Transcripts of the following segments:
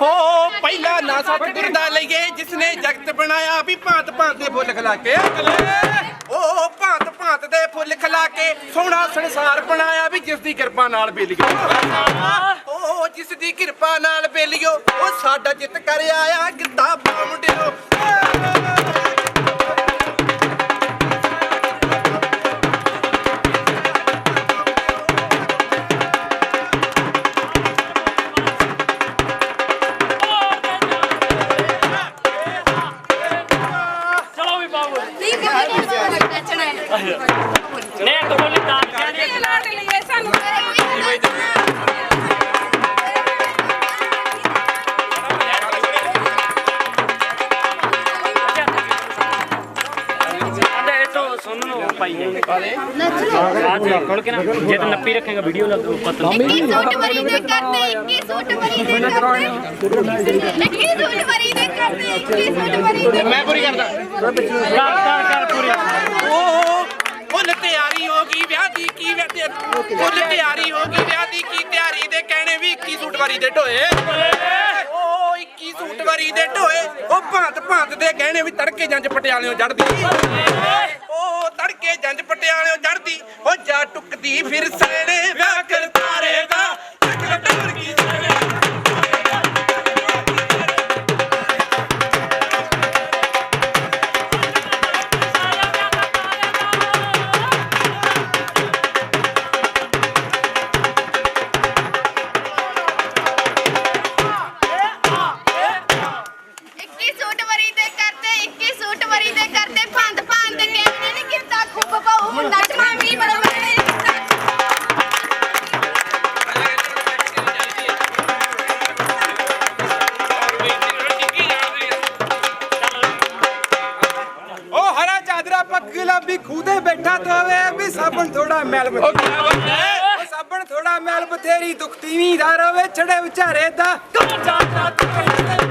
ਹੋ, ਪਹਿਲਾ ਨਾ ਸਤਿਗੁਰ ਦਾ ਲਈਏ ਜਿਸ ਨੇ ਜਗਤ ਬਣਾਇਆ ਵੀ ਭਾਂਤ ਭਾਂਤ ਦੇ ਫੁੱਲ ਖਿਲਾ ਕੇ ਉਹ ਭਾਂਤ ਭਾਂਤ ਦੇ ਫੁੱਲ ਖਿਲਾ ਕੇ ਸੋਹਣਾ ਸੰਸਾਰ ਬਣਾਇਆ ਵੀ ਜਿਸ ਦੀ ਕਿਰਪਾ ਨਾਲ ਬੇਲੀਓ। ਉਹ ਜਿਸ ਦੀ ਕਿਰਪਾ ਨਾਲ ਬੇਲੀਓ, ਉਹ ਸਾਡਾ ਜਿੱਤ ਕਰ ਆਇਆ ਗਿੱਧਾ ਪਾ ਮੁੰਡਿਓ। ਨੇ ਇੱਕ ਬੋਲੀ ਤਾਂ ਕਹਿੰਦੇ। ਇਹ ਲਾਟ ਲਈਏ ਸਾਨੂੰ। ਨੂੰ ਨਾ ਜੇ ਤਾਂ ਨੱਪੀ ਰੱਖੇਗਾ ਵੀਡੀਓ ਲੱਗ ਪਤਾ ਇੱਕੀ ਸੂਟ ਵਰੀ ਦੇ ਕਰਦੇ ਇੱਕੀ ਸੂਟ ਵਰੀ ਦੇ ਕਰਦੇ ਇੱਕੀ ਸੂਟ ਵਰੀ ਦੇ ਕਰਦੇ ਇੱਕੀ ਸੂਟ ਵਰੀ ਦੇ ਮੈਂ ਪੂਰੀ ਕਰਦਾ। ਕਰ ਕਰ ਕਰ ਪੂਰੀ। ਉਹ ਫੁੱਲ ਤਿਆਰੀ ਹੋ ਗਈ, ਵਿਆਹ ਦੀ ਕੀ ਫੁੱਲ ਤਿਆਰੀ ਹੋ ਗਈ, ਵਿਆਹ ਦੀ ਕੀ ਤਿਆਰੀ ਦੇ ਕਹਿਣੇ ਵੀ 21 ਸੂਟ ਦੇ ਢੋਏ। ਉਹ 21 ਸੂਟ ਦੇ ਢੋਏ, ਉਹ ਭਾਂਤ ਭਾਂਤ ਦੇ ਕਹਿਣੇ ਵੀ ਤੜਕੇ ਜੰਜ ਪਟਿਆਲਿਓਂ ਜੜਦੀ ਉਹ ਤੜਕੇ ਜੰਜ ਪਟਿਆਲਿਓਂ ਜੜਦੀ ਉਹ ਜਾ ਟੁੱਕਦੀ ਫਿਰ ਸੈਣੇ, ਵਿਆਹ ਕਰ ਦਾ। ਟਕਰ ਟਕਰ ਕੀ ਸੈਣੇ। ਹਰਾ ਚਾਦਰਾ ਪੱਗ ਗੁਲਾਬੀ ਖੂਦੇ ਬੈਠਾ ਤੋਵੇ ਵੀ ਸਾਬਣ ਥੋੜਾ ਮੈਲ ਕੀ ਉਹ ਸਾਬਣ ਥੋੜਾ ਮੈਲ ਬਥੇਰੀ ਦੁਖਤੀ ਵੀ ਦਾ ਰਵੇ ਛੜੇ ਵਿਚਾਰੇ ਦਾ। ਨਾਲੇ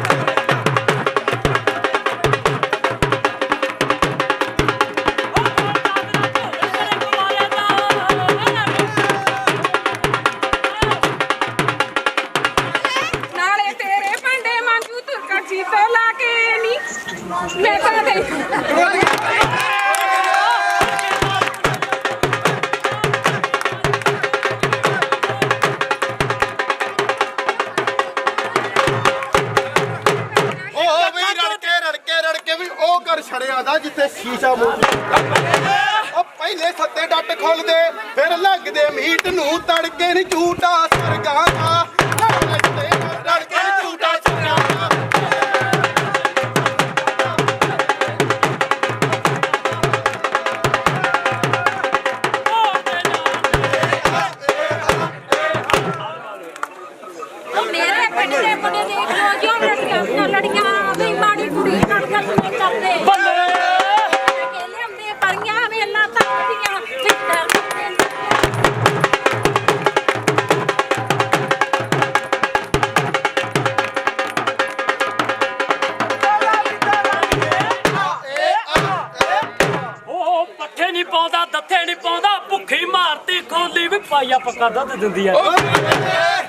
ਪਾਈਆ ਪੱਕਾ ਦੁੱਧ ਦਿੰਦੀ ਆ।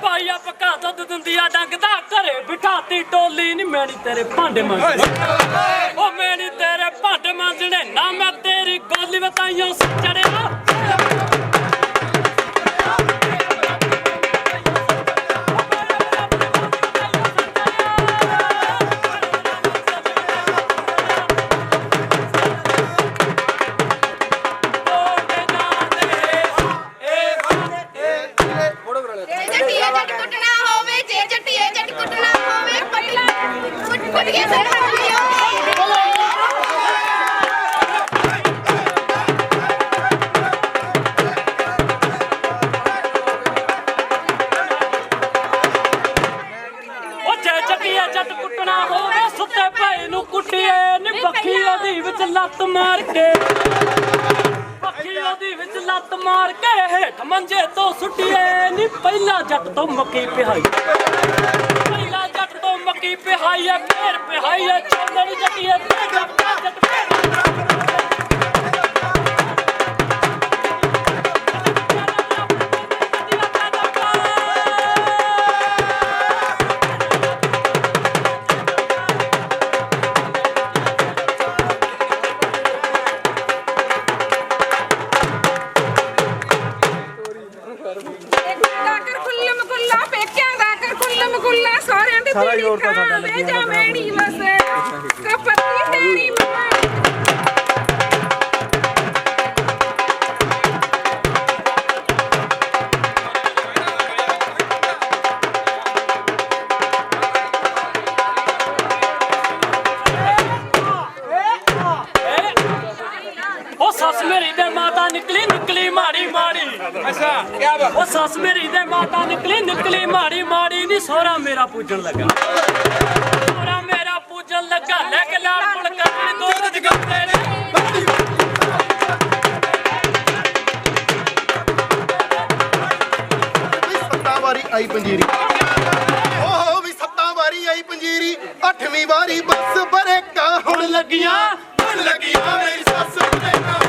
ਪਾਈਆ ਪੱਕਾ ਦੁੱਧ ਦਿੰਦੀ ਆ ਡੰਗਦਾ ਘਰੇ ਬਿਠਾਤੀ ਟੋਲੀ। ਨਹੀਂ ਮੈਂ ਨੀ ਤੇਰੇ ਭਾਂਡੇ ਮੰਗਦੇ ਉਹ ਮੈਂ ਨੀ ਤੇਰੇ ਭਾਂਡੇ ਮੰਗਣੇ ਨਾ ਮੈਂ ਤੇਰੀ ਗੋਲੀ ਵਤਾਈਓ ਚੜਿਆ ਜੱਟ ਕੁੱਟਣਾ ਹੋਵੇ, ਜੇ ਜੱਟੀਏ ਜੱਟ ਕੁੱਟਣਾ ਹੋਵੇ ਪਟਲਾ ਕੁੱਟ ਕੁੱਟ ਕੇ ਸਿਰ ਹੱਥਿਓ ਜੱਟ ਕੁੱਟਣਾ ਹੋਵੇ, ਸੁੱਤੇ ਪਏ ਨੂੰ ਕੁੱਟੀਏ ਨੀ ਪੱਖੀ ਉਹਦੀ ਵਿੱਚ ਲੱਤ ਮਾਰ ਕੇ। ਵਿੱਚ ਲੱਤ ਮਾਰ ਕੇ ਹੇਠ ਮੰਜੇ ਤੋਂ ਸੁੱਟੀਏ। ਨੀ, ਪਹਿਲਾ ਜੱਟ ਤੋਂ ਮੱਕੀ ਪਿਹਾਈ। ਪਹਿਲਾ ਜੱਟ ਤੋਂ ਮੱਕੀ ਪਿਹਾਈ ਐ ਫੇਰ ਪਿਹਾਈ ਐ ਚੋਲਣ ਜੱਟੀਏ ਤੇ ਜੱਟ, ਫੇਰ ਫੁੱਲਾਂ ਸਾਰਿਆਂ ਦੇ ਸਾਰਾ ਜੋਰ ਤਾਂ ਸਾਡਾ ਲੱਗਿਆ ਜਾ ਮੈਣੀ ਵਸੇ ਕਪਤੀ ਤੇਰੀ ਮਾਂ ਨਿਕਲੀ ਮਾੜੀ ਮਾੜੀ। ਅੱਛਾ ਕੀ ਬਾਤ। ਉਹ ਸੱਸ ਮੇਰੀ ਦੇ ਮਾਤਾ ਨਿਕਲੀ ਨਿਕਲੀ ਮਾਰੀ ਸੋਹਰਾ ਮੇਰਾ ਪੂਜਣ ਲੱਗਾ। ਸੋਹਰਾ ਮੇਰਾ ਪੂਜਣ ਲੱਗਾ। ਲੈ ਕੇ ਲਾਲ ਪੁਲ ਕਰਨੇ ਦੋਰ ਜਗਾਉਂਦੇ ਨੇ। ਵਾਰੀ ਆਈ ਪੰਜੀਰੀ। ਓਹੋ ਵੀ ਸੱਤਾਂ ਵਾਰੀ ਆਈ ਪੰਜੀਰੀ। ਅੱਠਵੀਂ ਵਾਰੀ ਬਸ ਬਰੇਕਾ ਹੁਣ ਲੱਗੀਆਂ। ਹੁਣ ਲੱਗੀਆਂ ਮੇਰੀ ਸੱਸ ਬਰੇਕਾ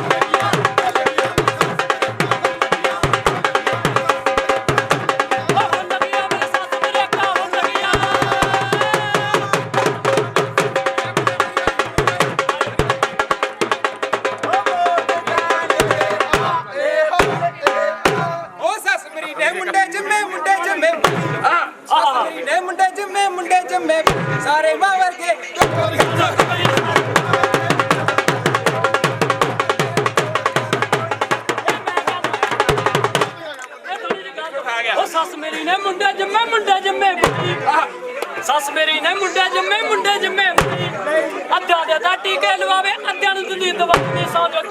Ende, was wir sagen.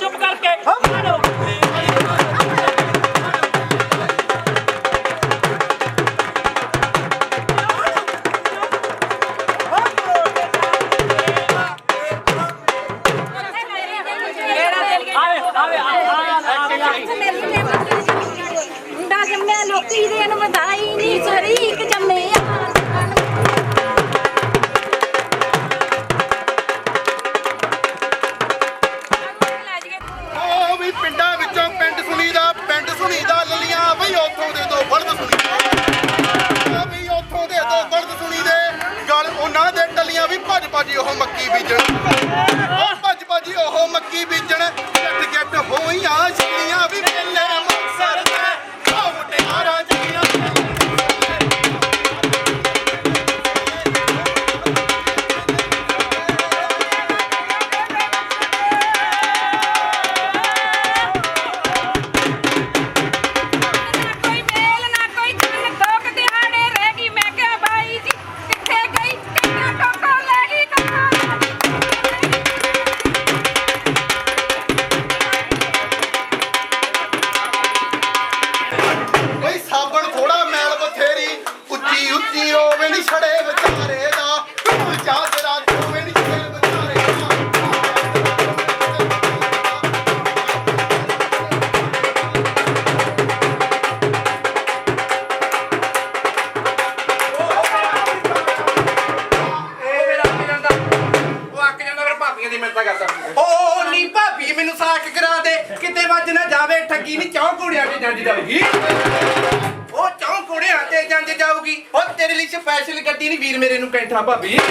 Babi.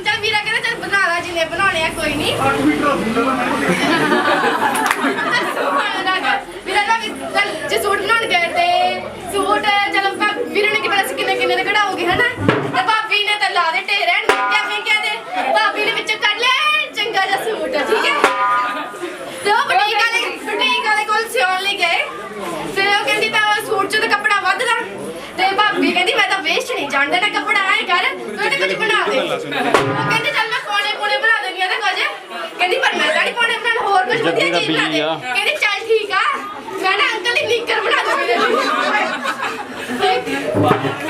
ਚੱਲ ਵੀਰਾ ਕਹਿੰਦਾ ਚੱਲ ਬਣਾ ਲਾ ਜਿੰਨੇ ਬਣਾਉਣੇ ਆ ਕੋਈ ਨਹੀਂ ਵੀਰਾ ਨਾ ਵੀ ਚੱਲ ਜੇ ਸੂਟ ਬਣਾਉਣ ਗਏ ਤੇ ਸੂਟ ਚਲੋ ਭਾ- ਵੀਰੇ ਨੇ ਕਿਹਾ ਸੀ ਕਿੰਨੇ ਕਿੰਨੇ ਦੇ ਕਢਾਓਗੇ ਹਨਾ? ਤੇ ਭਾਬੀ ਨੇ ਤਾਂ ਲਾ ਦੇ ਢੇਰੇ ਕਿਆ ਮੈਂ ਕਿਹਾ ਦੇ ਭਾਬੀ ਨੇ ਵਿੱਚੋਂ ਕੱਢ ਲਿਆ ਚੰਗਾ ਜਿਹਾ ਸੂਟ ਠੀਕ ਹੈ? ਤੇ ਉਹ ਬੁਟੀਕ ਵਾਲੇ ਬੁਟੀਕ ਵਾਲੇ ਕੋਲ ਸਿਉਣ ਲਈ ਗਏ। ਫਿਰ ਉਹ ਕਹਿੰਦੀ ਤਾਂ ਉਹ ਸੂਟ ਚ ਤਾਂ ਕੱਪੜਾ ਵੱਧਦਾ। ਤੇ ਭਾਬੀ ਕਹਿੰਦੀ ਮੈਂ ਤਾਂ ਵੇਸਟ ਨਹੀਂ ਜਾਣ ਦੇਣਾ ਕੱਪੜਾ ਆਏ ਕਰ ਤੂੰ ਇਹਦੇ ਕੁਝ ਬਣਾ ਦੇ। ਕਹਿੰਦੀ ਚੱਲ ਮੈਂ ਕੋਨੇ ਕੋਨੇ ਬਣਾ ਦੇਣੀ ਆ ਤੇ ਕੁਝ। ਕਹਿੰਦੀ ਪਰ ਮੈਂ ਤਾਂ ਨਹੀਂ ਕੋਨੇ ਬਣਾਉਣ ਹੋਰ ਕੁਝ ਵਧੀਆ ਚੀਜ਼ ਬਣਾ ਦੇ। ਕਹਿੰਦੀ ਚੱਲ ਠੀਕ ਆ। ਮੈਂ ਨਾ ਅੰਕਲ ਦੀ ਨੀਕਰ ਬਣਾ ਦੂੰਗੀ ਫਿਰ ਬਾਅਦ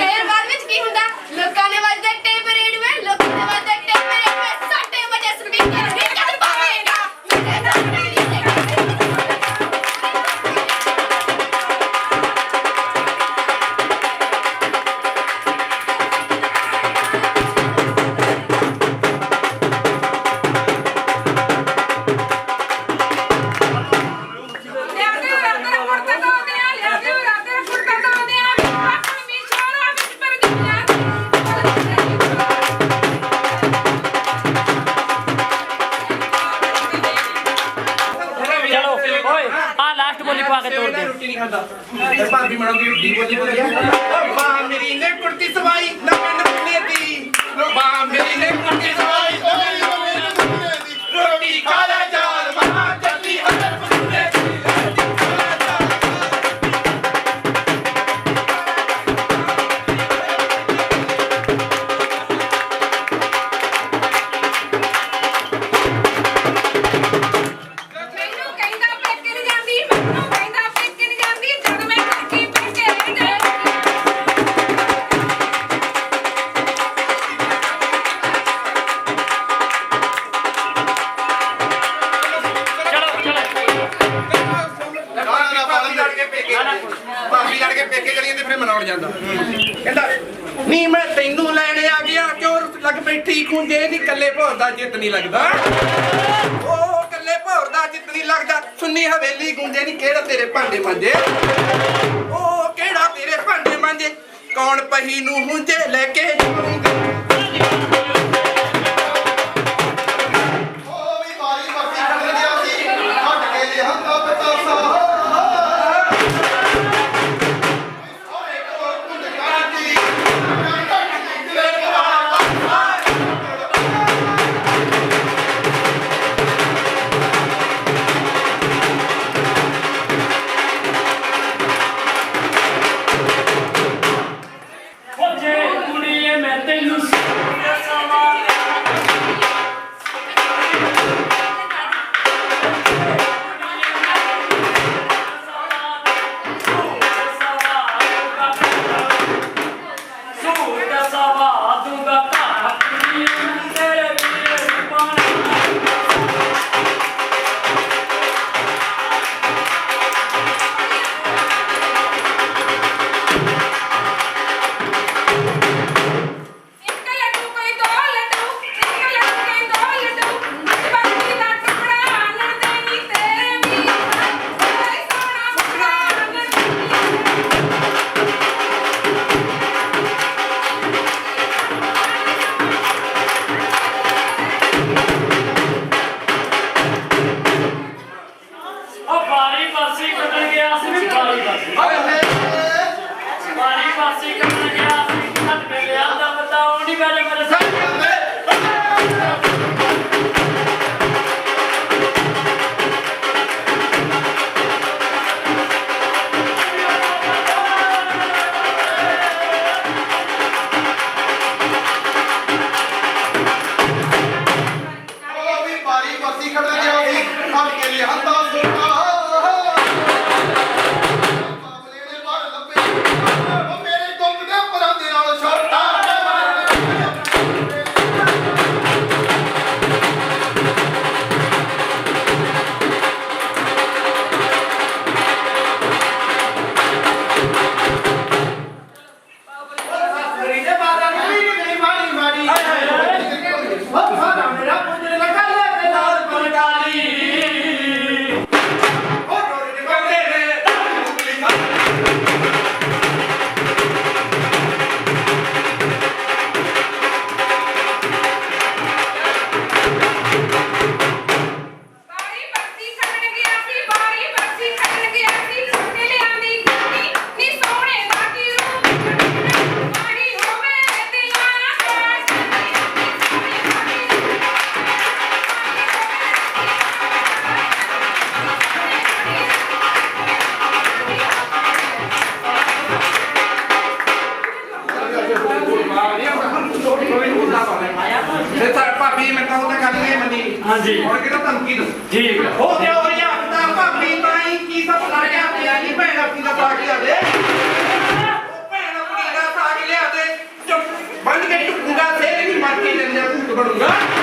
ਚਲੀ ਜਾਂਦਾ। ਕਹਿੰਦਾ, ਨੀ ਮੈਂ ਤੈਨੂੰ ਲੈਣ ਆ ਗਿਆ, ਕਿਉਂ ਲੱਗ ਬੈਠੀ ਖੁੰਝੇ ਨਹੀਂ ਕੱਲੇ ਭੌਰ ਦਾ ਜਿੱਤ ਨਹੀਂ ਲੱਗਦਾ। ਉਹ ਕੱਲੇ ਭੌਰ ਦਾ ਜਿੱਤ ਨਹੀਂ ਲੱਗਦਾ। ਸੁੰਨੀ ਹਵੇਲੀ ਗੁੰਜੇ ਨਹੀਂ ਕਿਹੜਾ ਤੇਰੇ ਭਾਂਡੇ ਮਾਂਜੇ? ਉਹ ਕਿਹੜਾ ਤੇਰੇ ਭਾਂਡੇ ਮਾਂਜੇ? ਕੌਣ ਪਹੀ ਨੂੰ ਹੁੰਜੇ ਲੈ ਕੇ ਜਾਊਂਗਾ? ਕੇ